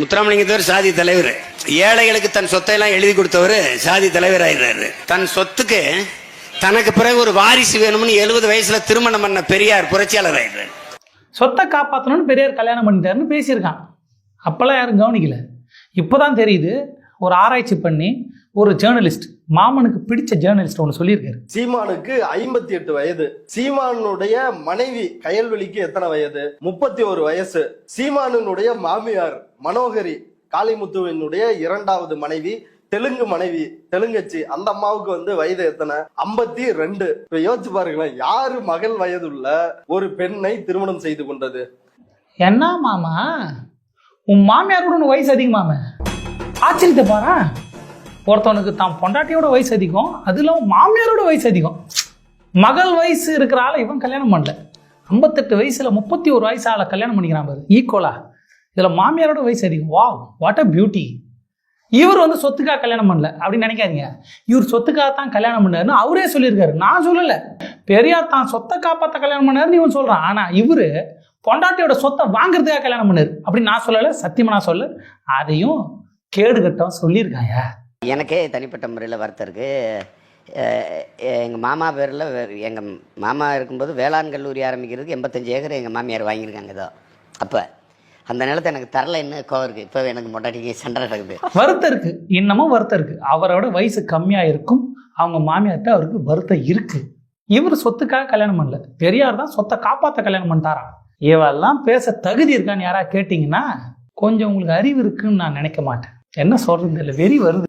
முத்துராமலிங்கத்தவர் சாதி தலைவர். ஏழைகளுக்கு தன் சொத்தை எல்லாம் எழுதி கொடுத்தவர் சாதி தலைவர் ஆயிடுறாரு தன் சொத்துக்கு தனக்கு பிறகு ஒரு வாரிசு வேணும்னு எழுபது வயசுல திருமணம் பண்ண பெரியார் புரட்சியாளர் ஆயிடுறாரு சொத்தை காப்பாற்றணும்னு பெரியார் கல்யாணம் பண்ணிட்டாருன்னு பேசியிருக்கான். அப்போல்லாம் யாரும் கவனிக்கல. இப்போதான் தெரியுது ஒரு ஆராய்ச்சி பண்ணி ஒரு ஜேர்னலிஸ்ட் மாமனுக்கு பிடிச்ச ஜேர்னலிஸ்ட் ஒன்று சொல்லியிருக்காரு. சீமானுக்கு ஐம்பத்தி எட்டு வயது. சீமானுடைய மனைவி கயல்வெளிக்கு எத்தனை வயது? முப்பத்தி ஒரு வயசு. சீமானுடைய மாமியார் மனோகரி காளிமுத்துவினுடைய இரண்டாவது மனைவி தெலுங்கு மனைவி தெலுங்கச்சி. அந்த அம்மாவுக்கு வந்து வயது எத்தனை? ஐம்பத்தி ரெண்டு. இப்ப யோசிச்சு பாருங்களேன் யாரு மகள் வயதுள்ள ஒரு பெண்ணை திருமணம் செய்து கொண்டது? என்ன மாமா? உன் மாமியாரோட உனக்கு வயசு அதிகமாம. ஆச்சரியத்தை பாரு? ஒருத்தவனுக்கு தான் பொண்டாட்டியோட வயசு அதிகம் அதுல மாமியாரோட வயசு அதிகம். மகள் வயசு இருக்கிற ஆளை இவன் கல்யாணம் பண்ணல. ஐம்பத்தெட்டு வயசுல முப்பத்தி ஒரு வயசு ஆளை கல்யாணம் பண்ணிக்கிறான் பாரு ஈக்குவலா இதுல மாமியாரோட வயசு அதிகம். வாவ் வாட் அ பியூட்டி இவர் வந்து சொத்துக்காக கல்யாணம் பண்ணல அப்படின்னு நினைக்காதீங்க. இவர் சொத்துக்காக தான் கல்யாணம் பண்ணாருன்னு அவரே சொல்லியிருக்காரு. நான் சொல்லலை. பெரியார் தான் சொத்தை காப்பாற்ற கல்யாணம் பண்ணாருன்னு இவன் சொல்றான். ஆனா இவரு பொண்டாட்டியோட சொத்தை வாங்குறதுக்காக கல்யாணம் பண்ணாரு. அப்படின்னு நான் சொல்லலை சத்தியமா நான் சொல்ல அதையும் கேடு கட்டம் சொல்லியிருக்காங்க எனக்கே தனிப்பட்ட முறையில் வருத்தம் இருக்குது எங்கள் மாமா பேரில் எங்கள் மாமா இருக்கும்போது வேளாண் கல்லூரி ஆரம்பிக்கிறதுக்கு எண்பத்தஞ்சு ஏக்கர் எங்கள் மாமியார் வாங்கியிருக்காங்க ஏதோ அப்போ அந்த நிலத்தை எனக்கு தரல என்ன கோவம் இருக்குது இப்போ எனக்கு மொட்டாட்டிக்கு சண்டை நடக்குது. வருத்தம் இருக்கு. இன்னமும் வருத்தம் இருக்கு. அவரோட வயசு கம்மியா இருக்கும். அவங்க மாமியார்ட்ட அவருக்கு வருத்தம் இருக்கு. இவர் சொத்துக்காக கல்யாணம் பண்ணல. பெரியார் தான் சொத்தை காப்பாத்த கல்யாணம் பண்ணிட்டாராம். இவெல்லாம் பேச தகுதி இருக்கான்னு யாரா கேட்டிங்கன்னா கொஞ்சம் உங்களுக்கு அறிவு இருக்குன்னு நான் நினைக்க மாட்டேன். என்ன சொல்றது இல்லை வெறி வருது.